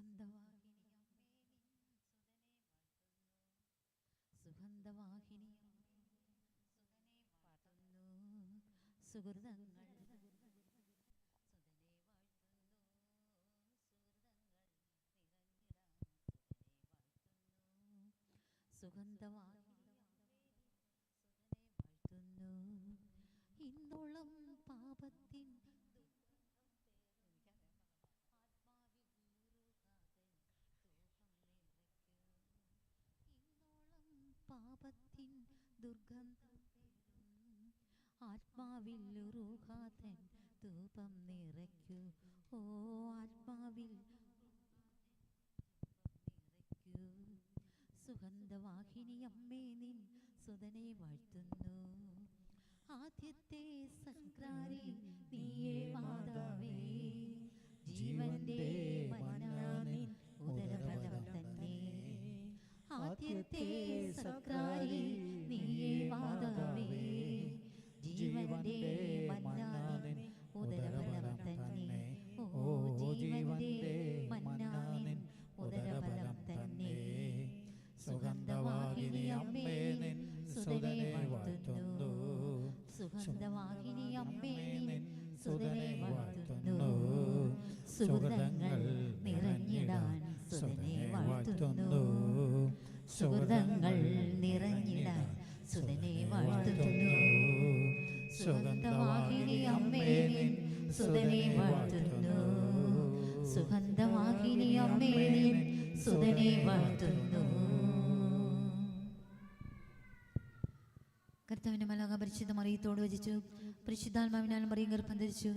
സുഗന്ധവാഹിനി സുഗന്ധവാഹിനി സുതനെ പാടുന്നു സുഹൃതങ്ങൾ സുതനെ വാഴ്ത്തുന്നു സുഹൃതങ്ങൾ നിറഞ്ഞിടാം സുതനെ സുഗന്ധവാഹിനി സുതനെ വാഴ്ത്തുന്നു ഇന്നോളം പാപത്തിൻ ആത്മാവിൽ ഊറുകാതെ ദോഷം നിറയ്ക്കൂ. ഇന്നോളം പാപത്തിൻ ദുർഗന്ധം ആത്മാവിൽ ഉറുകാതൻ ധൂപം നിറയ്ക്കൂ. ഓ ആത്മാവിൽ നിറയ്ക്കൂ. സുഗന്ധവാഹിനി അമ്മേ നിൻ സുതനെ വാഴ്ത്തുന്നു. ആദ്യത്തെ സംക്രാരി നീയേ മാതാവേ. ജീവന്റെ മന്നാനിൻ ഉദരഫലം തന്നെ. ആദ്യത്തെ സുഹൃതങ്ങൾ നിറഞ്ഞിടാൻ സുതനെ വാഴ്ത്തുന്നു സുഹൃതങ്ങൾ നിറഞ്ഞിടാൻ സുതനെ വാഴ്ത്തുന്നു സുഗന്ധവാഹിനി അമ്മേ സുതനെ വാഴ്ത്തുന്നു സുഗന്ധവാഹിനി അമ്മേ സുതനെ വാഴ്ത്തുന്നു പരിശുദ്ധ മറിയത്തോട് വചിച്ചു. പരിശുദ്ധാത്മാവിനാൽ മറിയം ഗർഭം ധരിച്ചു.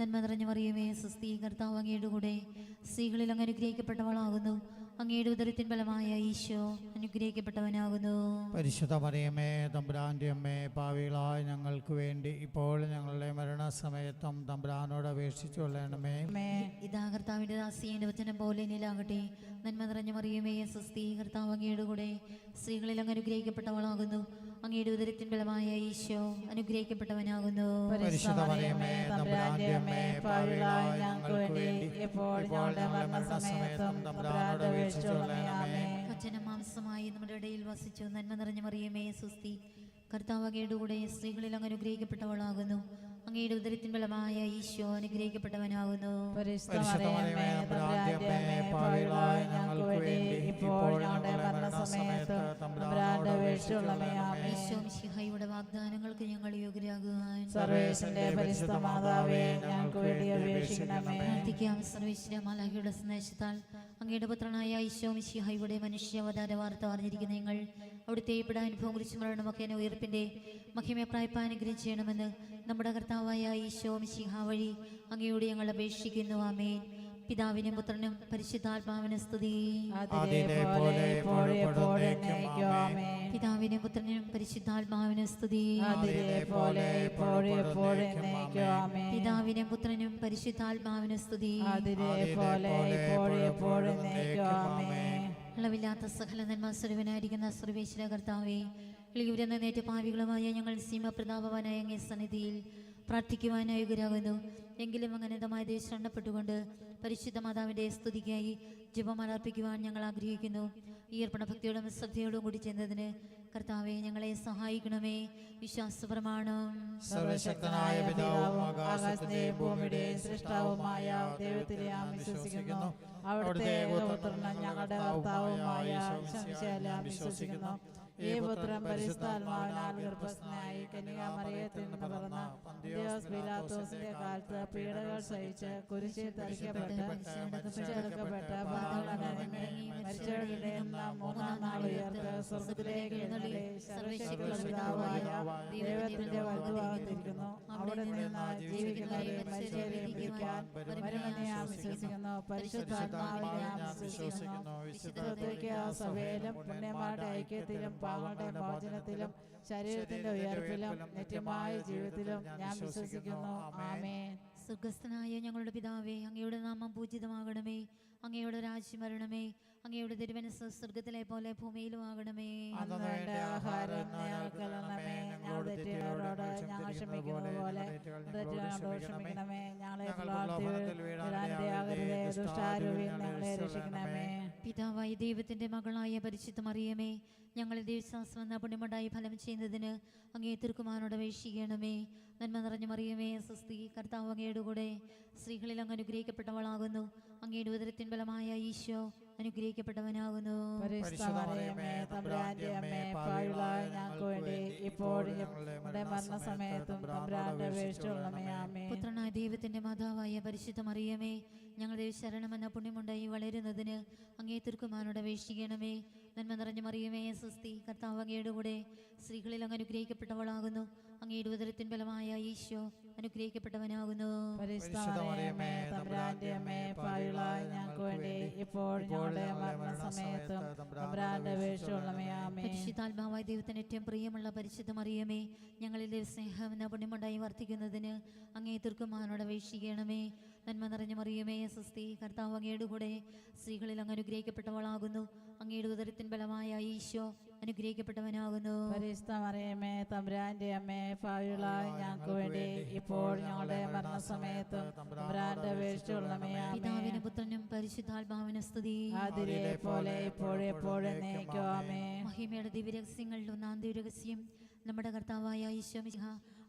നന്മ നിറഞ്ഞ മറിയമേ സ്വസ്തി കർത്താവ് അങ്ങയുടെ കൂടെ. സ്ത്രീകളിൽ അങ്ങ് അനുഗ്രഹിക്കപ്പെട്ടവളാകുന്നു. അങ്ങയുടെ ഉദരത്തിൻ ബലമായ ഈശോ അനുഗ്രഹിക്കപ്പെട്ടവനാകുന്നു. പരിശുദ്ധ മറിയമേ തമ്പുരാന്റെ അമ്മേ പാവികളായ ഞങ്ങൾക്ക് വേണ്ടി ഇപ്പോൾ ഞങ്ങളുടെ മരണസമയത്തും തമ്പുരാനോട് അപേക്ഷിച്ചു കൊള്ളണമേ. ഇതാ കർത്താവിന്റെ ദാസിയുടെ വചനം പോലെ നിലാകട്ടെ നന്മ നിറഞ്ഞ മറിയമേ സ്വസ്തി കർത്താവ് അങ്ങയുടെ കൂടെ. സ്ത്രീകളിൽ അങ്ങ് അനുഗ്രഹിക്കപ്പെട്ടവളാകുന്നു. അങ്ങയുടെ ഉദരത്തിൻ ബലമായ ഈശോ അനുഗ്രഹിക്കപ്പെട്ടവനാകുന്നു. വചനം മാംസമായി നമ്മുടെ ഇടയിൽ വസിച്ചു നന്മ നിറഞ്ഞ മറിയമേ സുസ്തി കർത്താവകയുടെ കൂടെ സ്ത്രീകളിൽ അങ്ങ് അനുഗ്രഹിക്കപ്പെട്ടവളാകുന്നു. അങ്ങയുടെ ഉദരത്തിൻ ബലമായ ഈശോ അനുഗ്രഹിക്കപ്പെട്ടവനാകുന്നു. ഈശോ മിശിഹായുടെ വാഗ്ദാനങ്ങൾക്ക് ഞങ്ങൾ യോഗ്യരാകുവാൻ. പ്രാർത്ഥിക്കാം. സർവേശ്വര മലഹയുടെ സന്ദേശത്താൽ അങ്ങയുടെ പുത്രനായ ഈശോ മിശിഹയുടെ മനുഷ്യാവതാര വാർത്ത അറിഞ്ഞിരിക്കുന്ന നിങ്ങൾ അവിടുത്തെ അനുഭവം കുറിച്ച് മരണമൊക്കെ ഉയർപ്പിന്റെ മഹിമയെ പ്രായപ്പാൻ അനുഗ്രഹം ചെയ്യണമെന്ന് നമ്മുടെ കർത്താവായ ഈശോ മിശിഹ വഴി അങ്ങയോട് ഞങ്ങൾ അപേക്ഷിക്കുന്നു. ആമേൻ. പിതാവിനും പുത്രനും പരിശുദ്ധാത്മാവിനും സ്തുതി. പിതാവിനും പുത്രനും പരിശുദ്ധാത്മാവിനും സ്തുതി. പിതാവിനും പുത്രനും പരിശുദ്ധാത്മാവിനും സ്തുതി. അളവില്ലാത്ത സകല നന്മ സ്വരൂപനായിരിക്കുന്ന സർവേശ്വര കർത്താവെ എളിയുരെന്ന നേറ്റ പാവികളുമായ ഞങ്ങൾ സീമപ്രതാപവാനായ അങ്ങേ സന്നിധിയിൽ പ്രാർത്ഥിക്കുവാനായുകരാകുന്നു എങ്കിലും അങ്ങനതമായ ശരണപ്പെട്ടുകൊണ്ട് പരിശുദ്ധ മാതാവിന്റെ സ്തുതിക്കായി ജപമലർപ്പിക്കുവാൻ ഞങ്ങൾ ആഗ്രഹിക്കുന്നു. ഈ അർപ്പണ ഭക്തിയോടും ശ്രദ്ധയോടും കൂടി ചെന്നതിന് കർത്താവെ ഞങ്ങളെ സഹായിക്കണമേ. വിശ്വാസ പ്രമാണം സർവശക്തനായ പിതാവും ആകാശത്തിന്റെയും ഭൂമിയുടെയും സൃഷ്ടാവുമായ ദൈവത്തിലെ ഞാൻ വിശ്വസിക്കുന്നു. അവിടുത്തെ ഏകപുത്രനും ഞങ്ങളുടെ വിശ്വസിക്കുന്നു. ഈ പുത്രൻ പരിശുദ്ധാത്മാവിനാൽ ഗർഭസ്ഥനായി കന്യാമറിയത്തിൽ നിന്ന് പിറന്ന പന്തിയോസ് പിലാത്തോസിന്റെ കാലത്ത് പീഡകൾ സഹിച്ച് കുരിശിൽ തരിക്കപ്പെട്ട് മരിച്ചവരുടെ മൂന്നാം നാൾ ഉയർത്ത് സ്വർഗത്തിലേക്ക് എഴുന്നള്ളി. സർവശക്തിയുള്ള പിതാവായ ദൈവത്തിന്റെ വലതുഭാഗത്തിരിക്കുന്നു. അവിടെ നിന്ന് ജീവിക്കുന്നവരെ മരിച്ചവരെ വിധിക്കാൻ വരുമെന്ന് ഞാൻ വിശ്വസിക്കുന്നു. പരിശുദ്ധാത്മാവിനെ ഞാൻ വിശ്വസിക്കുന്നു. വിശുദ്ധത്തേക്ക് സഭയിലും പുണ്യന്മാരുടെ ഐക്യത്തിലും പാവങ്ങളുടെ ഭോജനത്തിലും ശരീരത്തിന്റെ ഉയർപ്പിലും നിത്യമായ ജീവിതത്തിലും ഞാൻ വിശ്വസിക്കുന്നു. ആമേൻ. സ്വർഗസ്ഥനായ ഞങ്ങളുടെ പിതാവേ അങ്ങയുടെ നാമം പൂജിതമാകണമേ. അങ്ങയുടെ രാജ്യം വരണമേ. അങ്ങയുടെ തിരുവനസ് സ്വർഗത്തിലെ പോലെ ഭൂമിയിലും ആകണമേ. ആഹാരം ഞങ്ങളുടെ ഞങ്ങൾ ക്ഷമിക്കുന്നത് പോലെ ക്ഷമിക്കണമേ. ഞങ്ങളെ ഞങ്ങളെ രക്ഷിക്കണമേ. പിതാവായ ദൈവത്തിന്റെ മകളായ പരിശുദ്ധ മറിയമേ ഞങ്ങളെ ദൈവശ്വാസം എന്ന പുണ്യമുണ്ടായി ഫലം ചെയ്യുന്നതിന് അങ്ങേ തിരുക്കുമാനോട് അപേക്ഷിക്കണമേ. നന്മ നിറഞ്ഞ മറിയമേ സ്വസ്തി കർത്താവ് അങ്ങയുടെ കൂടെ സ്ത്രീകളിൽ അങ്ങ് അനുഗ്രഹിക്കപ്പെട്ടവളാകുന്നു. അങ്ങയുടെ ഉദരത്തിൻ ബലമായ ഈശോ അനുഗ്രഹിക്കപ്പെട്ടവനാകുന്നു. പുത്രനായ ദൈവത്തിന്റെ മാതാവായ പരിശുദ്ധ മറിയമേ ഞങ്ങളുടെ ശരണമെന്ന പുണ്യമുണ്ടായി വളരുന്നതിന് അങ്ങേ തിരുക്കുമാനോട് അപേക്ഷിക്കണമേ. നന്മ നിറഞ്ഞ മറിയുമേ സ്വസ്തി കർത്താവ് അങ്ങയുടെ കൂടെ സ്ത്രീകളിൽ അങ്ങ് അനുഗ്രഹിക്കപ്പെട്ടവളാകുന്നു. അങ്ങയുടെ ഉദരത്തിൻ ബലമായ ഈശോ അനുഗ്രഹിക്കപ്പെട്ടവനാകുന്നു. പരിശുദ്ധമറിയമേ പരിശുദ്ധാത്മാവായ ദൈവത്തിന് ഏറ്റവും പ്രിയമുള്ള പരിശുദ്ധ മറിയമേ ഞങ്ങളിലെ സ്നേഹം എന്ന പുണ്യമുണ്ടായി വർദ്ധിക്കുന്നതിന് അങ്ങേ തിർക്കുമാനോട് അപേക്ഷിക്കണമേ. നന്മ നിറഞ്ഞ മറിയമേ സ്വസ്തി കർത്താവ് അങ്ങയുടെ കൂടെ സ്ത്രീകളിൽ അങ്ങ് അനുഗ്രഹിക്കപ്പെട്ടവളാകുന്നു. അങ്ങയുടെ ഉദരത്തിൻ ബലമായ ഈശോ അനുഗ്രഹിക്കപ്പെട്ടവനാകുന്നു. പരിശുദ്ധമറിയമേ തമ്പുരാന്റെ അമ്മേ പാഴുകളായ ഞങ്ങൾക്ക് വേണ്ടി ഇപ്പോൾ ഞങ്ങളുടെ മരണസമയത്തും തമ്പുരാന്റെ പിതാവിനും പുത്രനും പരിശുദ്ധാത്മാവിനും സ്തുതി. അതിരെ പോലെ ഇപ്പോഴെപ്പോഴും നയിക്കും ആമേ മഹിമയുടെ ദിവ്യരഹസ്യങ്ങളിൽ ഒന്നാം ദിവ്യരഹസ്യം നമ്മുടെ കർത്താവായ ഈശോ മിഹ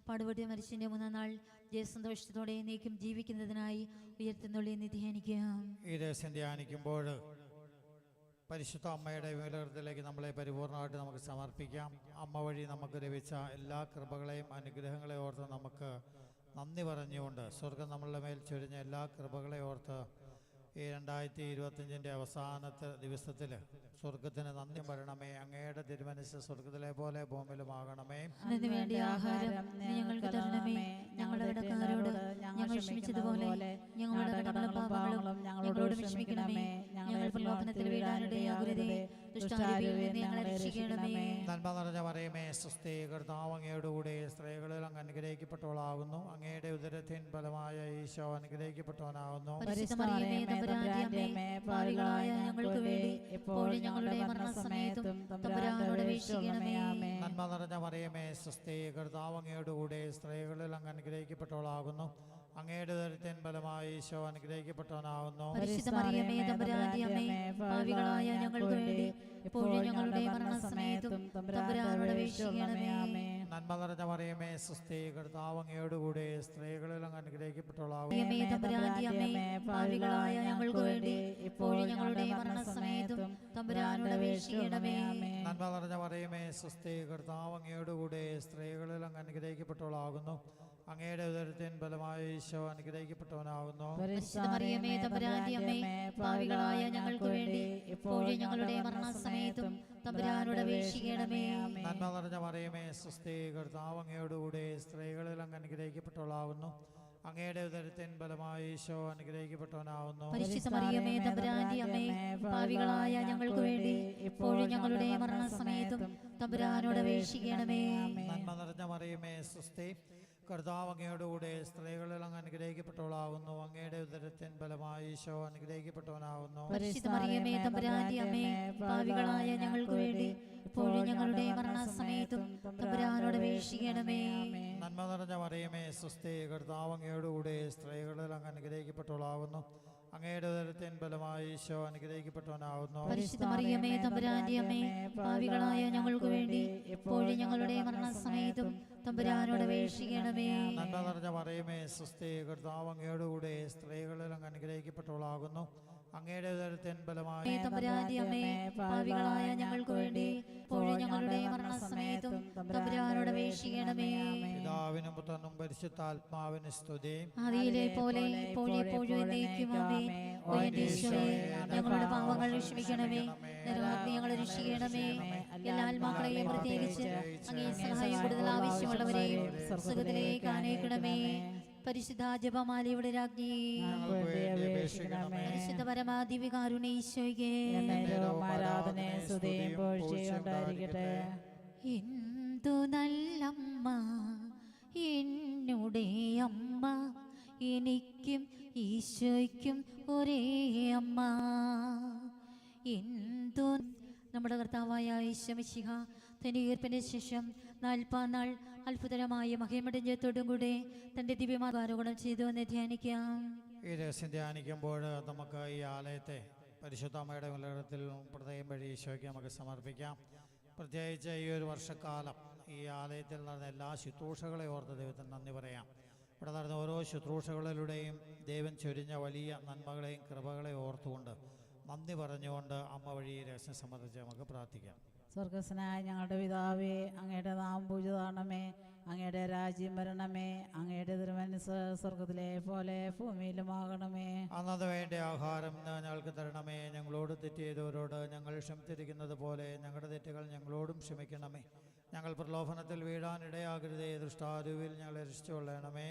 പാടുപെട്ടി മരിച്ചതിന്റെ മൂന്നാം നാൾ ജയസന്തോഷത്തോടെ നീക്കും ജീവിക്കുന്നതിനായി ഉയർത്തുന്നുള്ളി എന്ന് ധ്യാനിക്കാം. ഈ ദിവസം ധ്യാനിക്കുമ്പോൾ പരിശുദ്ധ അമ്മയുടെ വിമലകൃതത്തിലേക്ക് നമ്മളെ പരിപൂർണമായിട്ട് നമുക്ക് സമർപ്പിക്കാം. അമ്മ വഴി നമുക്ക് ലഭിച്ച എല്ലാ കൃപകളെയും അനുഗ്രഹങ്ങളെയും ഓർത്ത് നമുക്ക് നന്ദി പറഞ്ഞുകൊണ്ട് സ്വർഗം നമ്മളുടെ മേൽ ചൊരിഞ്ഞ എല്ലാ കൃപകളെയും ഓർത്ത് ഈ രണ്ടായിരത്തി ഇരുപത്തഞ്ചിന്റെ അവസാനത്തെ ദിവസത്തിൽ സ്വർഗത്തിന് നന്ദി വരണമേ അങ്ങയുടെ തിരുമനസ് സ്വർഗത്തിലെ പോലെ ഭൂമിയിലുമാകണമേ. അതിനു വേണ്ടി ആഹാരം നീ ഞങ്ങൾക്ക് തരണമേ. ഞങ്ങളുടെ കടക്കാരോട് ഞങ്ങൾ ക്ഷമിച്ചതുപോലെ ഞങ്ങളുടെ കടകളും പാപങ്ങളും ഞങ്ങളോട് ക്ഷമിക്കണമേ. ഞങ്ങൾ പ്രലോഭനത്തിൽ വീഴാനിടയാകരുതേ. നന്മ നിറഞ്ഞ പറയുമേ സ്വസ്തി കർത്താവ് അങ്ങയുടെ കൂടെ സ്ത്രീകളിൽ അങ്ങ് അനുഗ്രഹിക്കപ്പെട്ടവളാകുന്നു. അങ്ങയുടെ ഉദരത്തിൻ ഫലമായ ഈശോ അനുഗ്രഹിക്കപ്പെട്ടവനാകുന്നു. നന്മ നിറഞ്ഞ പറയുമേ സ്വസ്തി കർത്താവ് അങ്ങയുടെ കൂടെ സ്ത്രീകളിൽ അങ്ങ് അനുഗ്രഹിക്കപ്പെട്ടവളാകുന്നു. അങ്ങയുടെ ഉദരത്തിൻ ഫലമായി ഈശോ അനുഗ്രഹിക്കപ്പെട്ടവനാവുന്നു മറിയമേ ഞങ്ങൾക്ക് വേണ്ടി ഇപ്പോഴും ഞങ്ങളുടെ മരണസമയത്തും തമ്പുരാനോട് അപേക്ഷിക്കണമേ. നന്മ നിറഞ്ഞ പറയുമേ സുസ്ഥി കർത്താവ് അങ്ങയുടെ കൂടെ സ്ത്രീകളിൽ അങ്ങ് മറിയമേ പാവികളായ ഞങ്ങൾക്ക് വേണ്ടി ഇപ്പോഴും ഞങ്ങളുടെ മരണസമയത്തും തമ്പുരാനോട് അപേക്ഷിക്കണമേ. നന്മ നിറഞ്ഞ പറയുമേ സുസ്ഥി കർത്താവ് അങ്ങയുടെ കൂടെ സ്ത്രീകളിൽ അങ്ങ് അനുഗ്രഹിക്കപ്പെട്ടവളാകുന്നു. അങ്ങയുടെ ഉദരത്തിൻ ഫലമായ ഈശോ അനുഗ്രഹിക്കപ്പെട്ടവനാകുന്നു. പരിശുദ്ധ മറിയമേ തമ്പുരാന്റെ അമ്മേ പാവികളായ ഞങ്ങൾക്ക് വേണ്ടി ഇപ്പോഴും ഞങ്ങളുടെ മരണസമയത്തും തമ്പുരാനോട് അപേക്ഷിക്കണമേ. നന്മ നിറഞ്ഞ മറിയമേ സ്വസ്തി കർത്താവ് അങ്ങയുടെ കൂടെ സ്ത്രീകളിൽ അങ്ങ് അനുഗ്രഹിക്കപ്പെട്ടവളാകുന്നു. അങ്ങയുടെ ഉദരത്തിൻ ഫലമായ ഈശോ അനുഗ്രഹിക്കപ്പെട്ടവനാകുന്നു. പരിശുദ്ധ മറിയമേ തമ്പുരാന്റെ അമ്മേ പാവികളായ ഞങ്ങൾക്ക് വേണ്ടി ഇപ്പോഴും ഞങ്ങളുടെ മരണസമയത്തും തമ്പുരാനോട് അപേക്ഷിക്കണമേ. നന്മ നിറഞ്ഞ മറിയമേ സുസ്ഥി കർത്താവ് അങ്ങയുടെ കൂടെ സ്ത്രീകളിൽ അങ്ങ് അനുഗ്രഹിക്കപ്പെട്ടവളാകുന്നു അങ്ങയുടെ ഉദരത്തിൻ ഫലമായ ഈശോ ഞങ്ങൾക്ക് വേണ്ടി ഇപ്പോഴും ഞങ്ങളുടെ മരണസമയത്തും തമ്പുരാനോട് അപേക്ഷിക്കണമേ. നന്മ നിറഞ്ഞ മറിയമേ സ്വസ്തി കർത്താവ് അങ്ങയുടെ കൂടെ സ്ത്രീകളിൽ അങ്ങ് അനുഗ്രഹിക്കപ്പെട്ടവളാകുന്നു അങ്ങയുടെ ഉദരത്തിൻ ഫലമായ ഈശോ അനുഗ്രഹിക്കപ്പെട്ടവനാകുന്നു പരിശുദ്ധ മറിയമേ തമ്പുരാന്റെ അമ്മേ പാവികളായ ഞങ്ങൾക്ക് വേണ്ടി എപ്പോഴും ഞങ്ങളുടെ മരണസമയത്തും തമ്പുരാനോട് അപേക്ഷിക്കണമേ. നന്മ നിറഞ്ഞ മറിയമേ സുസ്ഥി കർത്താവ് അങ്ങയോടുകൂടെ സ്ത്രീകളിൽ അങ്ങ് അനുഗ്രഹിക്കപ്പെട്ടവളാകുന്നു. അങ്ങയുടെ ഉദരത്തിൻ ഫലമായ അമ്മേ തമ്പുരാന്റെ അമ്മേ പാവികളായ ഞങ്ങൾക്ക് വേണ്ടി ഇപ്പോഴും ഞങ്ങളുടെ മരണസമയത്തും തമ്പുരാനോട് അപേക്ഷിക്കണമേ. പിതാവിനും പുത്രനും പരിശുദ്ധാത്മാവിന് സ്തുതി. ആദിയിലെ പോലെ ഇപ്പോഴും എപ്പോഴും എന്നേക്കും ആമേ ഓ എന്റെ ഈശോയെ ഞങ്ങളുടെ പാവങ്ങൾ രക്ഷിക്കണമേ. ഞങ്ങളെ രക്ഷിക്കണമേ. എല്ലാ ആത്മാക്കളെയും പ്രത്യേകിച്ച് അങ്ങേ സഹായം കൂടുതൽ ആവശ്യമുള്ളവരെയും സുഖത്തിലേക്ക് ആനയിക്കണമേ. പരിശുദ്ധ ജപമാലയുടെ രാജ്ഞി. പരിശുദ്ധ എന്നേരവും ആരാധനയും സ്തുതിയും പുകഴ്ചയും ഉണ്ടായിരിക്കട്ടെ എന്തു നല്ലമ്മ എന്നുടെ അമ്മ എനിക്കും ഈശോയ്ക്കും ഒരേ അമ്മ. എന്തു നമ്മുടെ കർത്താവായ ഈശോമിശിഹ തനിയീർപ്പിന് ശേഷം നാൽപ്പാം നാൾ അത്ഭുതകരമായ മഹിമടഞ്ഞത്തോടും കൂടെ തന്റെ ദിവ്യമാരോപണം ചെയ്തു എന്ന് ധ്യാനിക്കാം. ഈ രഹസ്യം ധ്യാനിക്കുമ്പോൾ നമുക്ക് ഈ ആലയത്തെ പരിശുദ്ധമ്മയുടെ മലയാളത്തിൽ പ്രത്യേകം വഴി ഈശോയ്ക്ക് നമുക്ക് സമർപ്പിക്കാം. പ്രത്യേകിച്ച് ഈ ഒരു വർഷക്കാലം ഈ ആലയത്തിൽ നടന്ന എല്ലാ ശുശ്രൂഷകളെ ഓർത്ത് ദൈവത്തിന് നന്ദി പറയാം. ഇവിടെ നടന്ന ഓരോ ശുശ്രൂഷകളിലൂടെയും ദൈവം ചൊരിഞ്ഞ വലിയ നന്മകളെയും കൃപകളെയും ഓർത്തുകൊണ്ട് നന്ദി പറഞ്ഞുകൊണ്ട് അമ്മ വഴി രഹസ്യം സംബന്ധിച്ച് നമുക്ക് പ്രാർത്ഥിക്കാം. സ്വർഗസ്നായ ഞങ്ങളുടെ പിതാവേ അങ്ങയുടെ നാം പൂജിതാണമേ അങ്ങയുടെ രാജ്യം വരണമേ അങ്ങയുടെ തിരുമനസ് സ്വർഗത്തിലെ പോലെ ഭൂമിയിലുമാകണമേ. അന്നത് വേണ്ട ആഹാരം ഞങ്ങൾക്ക് തരണമേ. ഞങ്ങളോട് തെറ്റ് ചെയ്തവരോട് ഞങ്ങൾ ക്ഷമിച്ചിരിക്കുന്നത് പോലെ ഞങ്ങളുടെ തെറ്റുകൾ ഞങ്ങളോടും ക്ഷമിക്കണമേ. ഞങ്ങൾ പ്രലോഭനത്തിൽ വീഴാനിടയാകരുതേ ദൃഷ്ടാരൂവിൽ ഞങ്ങളെ രക്ഷിച്ചുകൊള്ളണമേ.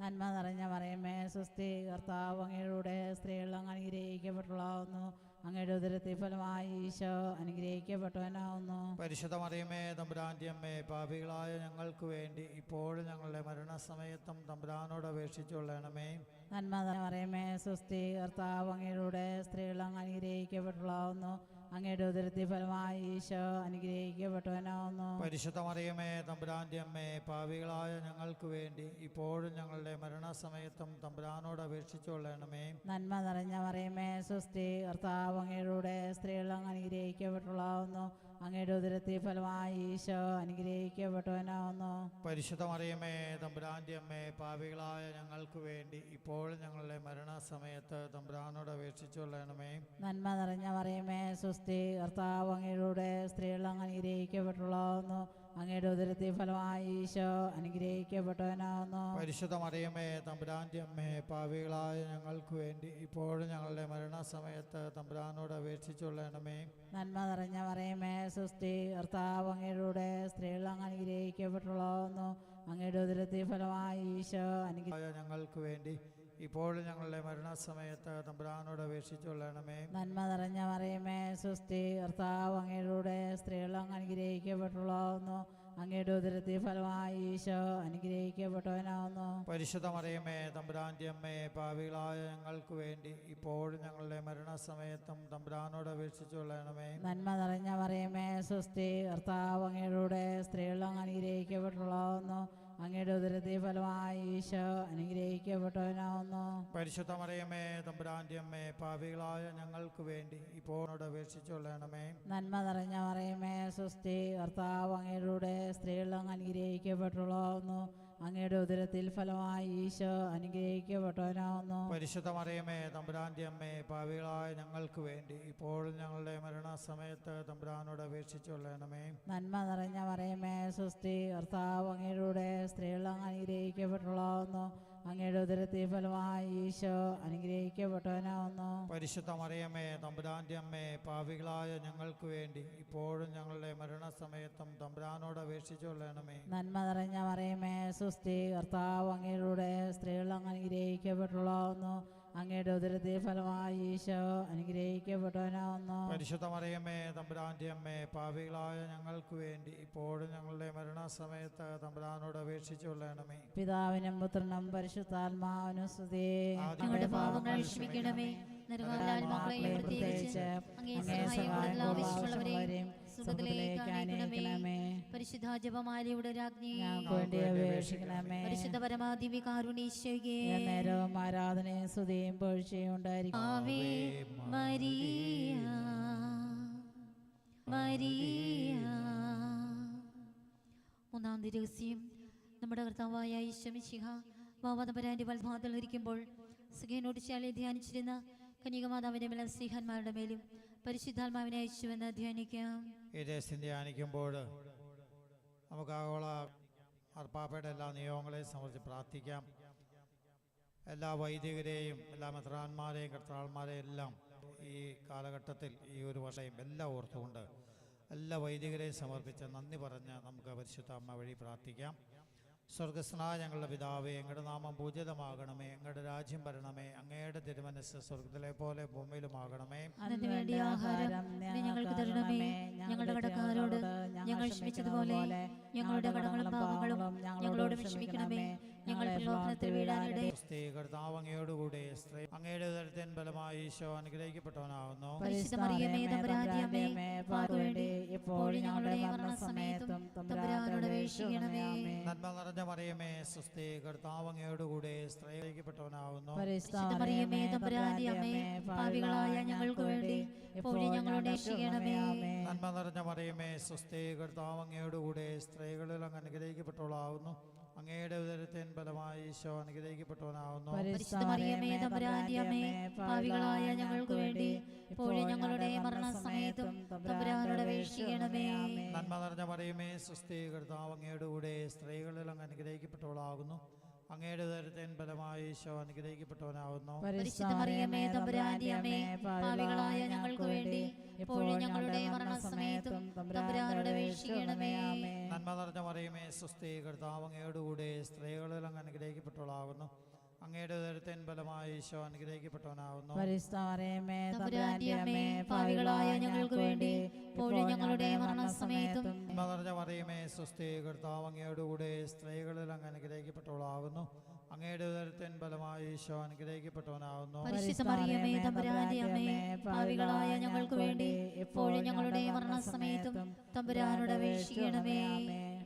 നന്മ നിറഞ്ഞ മറിയമേ സ്വസ്തി കർത്താവ് അങ്ങയുടെ സ്ത്രീകൾ അങ്ങ് അനുഗ്രഹിക്കപ്പെട്ടുള്ളാവുന്നു അങ്ങയുടെ ഉദരത്തിൽ ഫലമായി ഈശോ അനുഗ്രഹിക്കപ്പെട്ടവനാവുന്നു. പരിശുദ്ധ മറിയമ്മേ തമ്പുരാന്റെ അമ്മേ പാപികളായ ഞങ്ങൾക്ക് വേണ്ടി ഇപ്പോഴും ഞങ്ങളുടെ മരണസമയത്തും തമ്പുരാനോട് അപേക്ഷിച്ചുകൊള്ളണമേ നന്മ അറിയമേ സ്വസ്തി കർത്താവ് അങ്ങയുടെ സ്ത്രീകൾ അങ്ങ് അനുഗ്രഹിക്കപ്പെട്ടുള്ളാവുന്നു അങ്ങയുടെ ഉദരത്തിൽ ഫലമായി ഈശോ അനുഗ്രഹിക്കപ്പെട്ടവനാവുന്നു. പരിശുദ്ധ മറിയമേ തമ്പുരാന്റെ അമ്മേ പാവികളായ ഞങ്ങൾക്ക് വേണ്ടി ഇപ്പോഴും ഞങ്ങളുടെ മരണസമയത്തും തമ്പുരാനോട് അപേക്ഷിച്ചുകൊള്ളണമേ നന്മ നിറഞ്ഞ മറിയമേ സുസ്ഥി കർത്താവ് അങ്ങയുടെ സ്ത്രീകൾ അങ്ങ് അനുഗ്രഹിക്കപ്പെട്ടുള്ളാവുന്നു അങ്ങയുടെ ഉദരത്തിൽ ഫലമായി ഈശോ അനുഗ്രഹിക്കപ്പെട്ടവനാവുന്നു. പരിശുദ്ധമറിയമ്മേ തമ്പുരാന്റെ അമ്മേ പാപികളായ ഞങ്ങൾക്ക് വേണ്ടി ഇപ്പോൾ ഞങ്ങളുടെ മരണസമയത്ത് തമ്പുരാനോട് അപേക്ഷിച്ചുകൊള്ളണമേ നന്മ നിറഞ്ഞ മറിയമേ സുസ്ഥി കർത്താവ് അങ്ങയുടെ സ്ത്രീകൾ അങ്ങ് അനുഗ്രഹിക്കപ്പെട്ടുള്ളാവുന്നു അങ്ങയുടെ ഉദരത്തെ ഫലമായി ഈശോ അനുഗ്രഹിക്കപ്പെട്ടവനാവുന്നു. പരിശുദ്ധ മറിയമേ തമ്പുരാന്റെ അമ്മേ പാവികളായ ഞങ്ങൾക്ക് വേണ്ടി ഇപ്പോഴും ഞങ്ങളുടെ മരണസമയത്ത് തമ്പുരാനോട് അപേക്ഷിച്ചുള്ളണമേ നന്മ നിറഞ്ഞ മറിയമേ സുസ്തി കർത്താവ് അങ്ങയുടെ സ്ത്രീകൾ അങ്ങ് അനുഗ്രഹിക്കപ്പെട്ടുള്ളാവുന്നു അങ്ങയുടെ ഉദരത്തെ ഫലമായി ഈശോ അനുഗ്രഹ ഞങ്ങൾക്ക് വേണ്ടി ഇപ്പോഴും ഞങ്ങളുടെ മരണസമയത്ത് തമ്പുരാനോട് അപേക്ഷിച്ചുകൊള്ളണമേ. നന്മ നിറഞ്ഞ മറിയമേ സുസ്തി കർത്താവ് അങ്ങയുടെ സ്ത്രീകളും അനുഗ്രഹിക്കപ്പെട്ടുള്ളതാവുന്നു. അങ്ങയുടെ ഉദരത്തിൽ ഫലമായി ഈശോ അനുഗ്രഹിക്കപ്പെട്ടവനാവുന്നു. പരിശുദ്ധ മറിയമേ തമ്പുരാന്റെ അമ്മയെ പാവികളായ ഞങ്ങൾക്ക് വേണ്ടി ഇപ്പോഴും ഞങ്ങളുടെ മരണസമയത്തും തമ്പുരാനോട് അപേക്ഷിച്ചുകൊള്ളണമേ. നന്മ നിറഞ്ഞ മറിയമേ സുസ്തി കർത്താവ് അങ്ങയുടെ സ്ത്രീകളും അനുഗ്രഹിക്കപ്പെട്ടുള്ളതാവുന്നു. അങ്ങയുടെ ഉദരത്തെ ഫലമായി ഈശോ അനുഗ്രഹിക്കപ്പെട്ടവനാവുന്നു. പരിശുദ്ധ മറിയമേ തമ്പുരാന്റെ അമ്മേ പാപികളായ ഞങ്ങൾക്ക് വേണ്ടി ഇപ്പോഴോട് അപേക്ഷിച്ചുകൊള്ളണമേ. നന്മ നിറഞ്ഞ മറിയമ്മേ സുസ്ഥി കർത്താവ് അങ്ങയുടെ സ്ത്രീകൾ അങ്ങ് അനുഗ്രഹിക്കപ്പെട്ടുള്ളാവുന്നു അങ്ങയുടെ ഉദരത്തിൽ ഫലമായി ഈശോ അനുഗ്രഹിക്കപ്പെട്ടവനാവുന്നു. പരിശുദ്ധമറിയമേ തമ്പുരാന്റെ അമ്മേ പാവികളായ ഞങ്ങൾക്ക് വേണ്ടി ഇപ്പോൾ ഞങ്ങളുടെ മരണസമയത്ത് തമ്പുരാനോട് അപേക്ഷിച്ചുകൊള്ളണമേ നന്മ നിറഞ്ഞ മറിയമേ സുസ്ഥി കർത്താവ് അങ്ങയുടെ സ്ത്രീകൾ അങ്ങ് അനുഗ്രഹിക്കപ്പെട്ടുള്ളാവുന്നു അങ്ങയുടെ ഉദരത്തിൽ ഫലമായി ഈശോ അനുഗ്രഹിക്കപ്പെട്ടവനാവുന്നു. പരിശുദ്ധ മറിയമ്മേ തമ്പുരാന്റെ അമ്മേ പാവികളായ ഞങ്ങൾക്ക് വേണ്ടി ഇപ്പോഴും ഞങ്ങളുടെ മരണസമയത്തും തമ്പുരാനോട് അപേക്ഷിച്ചുകൊള്ളണമേ നന്മ നിറഞ്ഞ മറിയമ്മേ സുസ്ഥി കർത്താവ് അങ്ങയിലൂടെ സ്ത്രീകൾ അങ്ങ് അനുഗ്രഹിക്കപ്പെട്ടുള്ളാവുന്നു അങ്ങയുടെ ഉദരത്തിൽ ഫലമായി ഈശോ അനുഗ്രഹിക്കപ്പെട്ടവനാവുന്നു. പരിശുദ്ധ മറിയമ്മേ തമ്പുരാന്റെ അമ്മേ പാപികളായ ഞങ്ങൾക്ക് വേണ്ടി ഇപ്പോഴും ഞങ്ങളുടെ മരണസമയത്ത് തമ്പുരാനോട് അപേക്ഷിച്ചുകൊള്ളണമേ. പിതാവിനും പുത്രനും പരിശുദ്ധാത്മാവിനും സ്തുതി. ഞങ്ങളുടെ പാപങ്ങൾ ക്ഷമിക്കണമേ. നിർവാലാത്മാക്കളെ പ്രത്യേകിച്ച് അങ്ങേ സഹായം ആവശ്യമുള്ളവരെയും സുഖത്തിലേക്ക് അനയിക്കണമേ പരിശുദ്ധ ജപമാലയുടെ രാജ്ഞി അപേക്ഷിക്കണമേ പരിശുദ്ധ പരമാദിവ്യ കാരുണീശ്വരേ നേരവും ആരാധനയും സ്തുതിയും പൊഴിച്ചയും ഉണ്ടായിരിക്കും. Ave Maria Maria. മൂന്നാം ദിവസ്യം നമ്മുടെ കർത്താവായ ഈശ്വമിശിഹ ബാബാദപരാന്റെ വൽഭാഗത്തിൽ ഇരിക്കുമ്പോൾ സുഖേനോട് ശാലെ ധ്യാനിച്ചിരുന്ന കന്യകമാതാവിന്റെ മേലും സ്നേഹന്മാരുടെ മേലും പരിശുദ്ധാത്മാവിനെ അയച്ചുവെന്ന് ധ്യാനിക്കാം. ധ്യാനിക്കുമ്പോൾ നമുക്ക് ആഗോള അർപ്പാപ്പയുടെ എല്ലാ നിയോഗങ്ങളെയും സംബന്ധിച്ച് പ്രാർത്ഥിക്കാം. എല്ലാ വൈദികരെയും എല്ലാ മെത്രാന്മാരെയും കർത്താൾമാരെയും എല്ലാം ഈ കാലഘട്ടത്തിൽ ഈ ഒരു വർഷയും എല്ലാം ഓർത്തുകൊണ്ട് എല്ലാ വൈദികരെയും സമർപ്പിച്ച് നന്ദി പറഞ്ഞ് നമുക്ക് പരിശുദ്ധ അമ്മ വഴി പ്രാർത്ഥിക്കാം. സ്വർഗസ്നായ ഞങ്ങളുടെ പിതാവേ ഞങ്ങളുടെ നാമം പൂജിതമാകണമേ ഞങ്ങളുടെ രാജ്യം വരണമേ അങ്ങയുടെ തിരുമനസ് സ്വർഗത്തിലെ പോലെ ഭൂമിയിലുമാകണമേ. ഞങ്ങൾക്ക് തരണമേ. ഞങ്ങളുടെ കടക്കാരോട് ഞങ്ങൾ ക്ഷമിച്ചതുപോലെ ഞങ്ങളുടെ കടങ്ങളും പാപങ്ങളും ഞങ്ങളോട് ക്ഷമിക്കണമേ ഞങ്ങൾ പ്രലോഭനത്തിൽ വീഴാനിട സ്ത്രീ കർത്താവ് അങ്ങയോടുകൂടി സ്ത്രീ അങ്ങയുടെ ഉദരത്തിൻ ബലമായി ഈശോ അനുഗ്രഹിക്കപ്പെട്ടവനാവുന്നു എപ്പോഴും ഞങ്ങളുടെ നന്മ നിറഞ്ഞ മറിയമേ സുസ്ഥി കർത്താവ് അങ്ങയോടുകൂടി സ്ത്രീ അനുഗ്രഹിക്കപ്പെട്ടവനാവുന്നു പരിശുദ്ധ മറിയമേ തമ്പുരാന്റെ അമ്മേ പാപികളായ ഞങ്ങൾക്ക് വേണ്ടി ഞങ്ങളുടെ നന്മ നിറഞ്ഞ മറിയമേ സ്വസ്തി കർത്താവ് അങ്ങയോടുകൂടെ സ്ത്രീകളിൽ അങ്ങ് അനുഗ്രഹിക്കപ്പെട്ടവളാവുന്നു. അങ്ങയുടെ ഉദരത്തിൻ ഫലമായി ഈശോ അനുഗ്രഹിക്കപ്പെട്ടവനാവുന്നു. പാവികളായ ഞങ്ങൾക്ക് വേണ്ടി ഇപ്പോഴും ഞങ്ങളുടെ മരണസമയത്തും തമ്പുരാനോട് അപേക്ഷിക്കണമേ. നന്മ നിറഞ്ഞ മറിയമേ കർത്താവ് അങ്ങയോടുകൂടെ സ്ത്രീകളിൽ അങ്ങ് അനുഗ്രഹിക്കപ്പെട്ടവളാകുന്നു. അങ്ങയുടെ ദൈവത്തെ ഫലമായി ഈശോ അനുഗ്രഹിക്കപ്പെട്ടവനാവുന്നു. പരിശുദ്ധ മറിയമേ തമ്പുരാന്റെ അമ്മേ പാവികളായ ഞങ്ങൾക്ക് വേണ്ടി ഇപ്പോഴും ഞങ്ങളുടെ മരണസമയത്തും തമ്പുരാനോട് അപേക്ഷിക്കണമേ നന്മ നിറഞ്ഞ മറിയമേ സ്വസ്തി കർത്താവ് അങ്ങയോടുകൂടെ സ്ത്രീകളിൽ അങ്ങ് അനുഗ്രഹിക്കപ്പെട്ടവളാകുന്നു. അങ്ങയുടെ ഉദരത്തിൻ ഫലമായി ഈശോ അനുഗ്രഹിക്കപ്പെട്ടവനാവുന്നു. പാവികളായ ഞങ്ങൾക്ക് വേണ്ടി ഇപ്പോഴും ഞങ്ങളുടെ മരണസമയത്തും നിറഞ്ഞ മറിയമേ സ്വസ്തി കർത്താവ് അങ്ങയോടുകൂടെ സ്ത്രീകളിൽ അങ്ങ് അനുഗ്രഹിക്കപ്പെട്ടവളാകുന്നു അങ്ങയുടെ ഉദരത്തിൻ ഫലമായി ഈശോ അനുഗ്രഹിക്കപ്പെട്ടവനാവുന്നു. പാവികളായ ഞങ്ങൾക്ക് വേണ്ടി ഇപ്പോഴും ഞങ്ങളുടെ മരണസമയത്തും തമ്പുരാനോട് അപേക്ഷിക്കണമേ.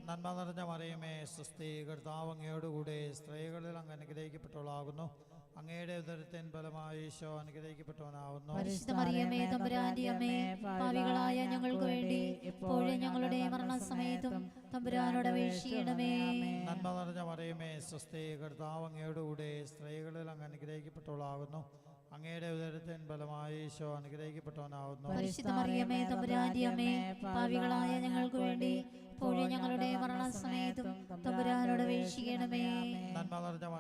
നന്മ നിറഞ്ഞ മറിയമേ സ്വസ്തി കർത്താവങ്ങയോടുകൂടെ സ്ത്രീകളിൽ അങ്ങ് അനുഗ്രഹിക്കപ്പെട്ടവളാകുന്നു. അങ്ങയുടെ ഉദരത്തിൻ ഫലമായി ഈശോ അനുഗ്രഹിക്കപ്പെട്ടവനാവുന്നു. പരിശുദ്ധ മറിയമേ തമ്പുരാന്റെ അമ്മേ പാവികളായ ഞങ്ങൾക്ക് വേണ്ടി എപ്പോഴും ഞങ്ങളുടെ മരണസമയത്തും തമ്പുരാനോട് അപേക്ഷിക്കണമേ. നന്മ നിറഞ്ഞ മറിയമേ സ്വസ്തി കർത്താവങ്ങയോടുകൂടെ സ്ത്രീകളിൽ അങ്ങ് അനുഗ്രഹിക്കപ്പെട്ടവളാകുന്നു. അങ്ങയുടെ ഉദരത്തിൻ ഫലമായി ഈശോ അനുഗ്രഹിക്കപ്പെട്ടവനാവുന്നു. പരിശുദ്ധ മറിയമേ തമ്പുരാന്റെ അമ്മേ പാവികളായ ഞങ്ങൾക്ക് വേണ്ടി ഇപ്പോഴും ഞങ്ങളുടെ മരണസമയത്തും തമ്പുരാനോട് വീക്ഷിക്കണമേ നന്മ നിറഞ്ഞ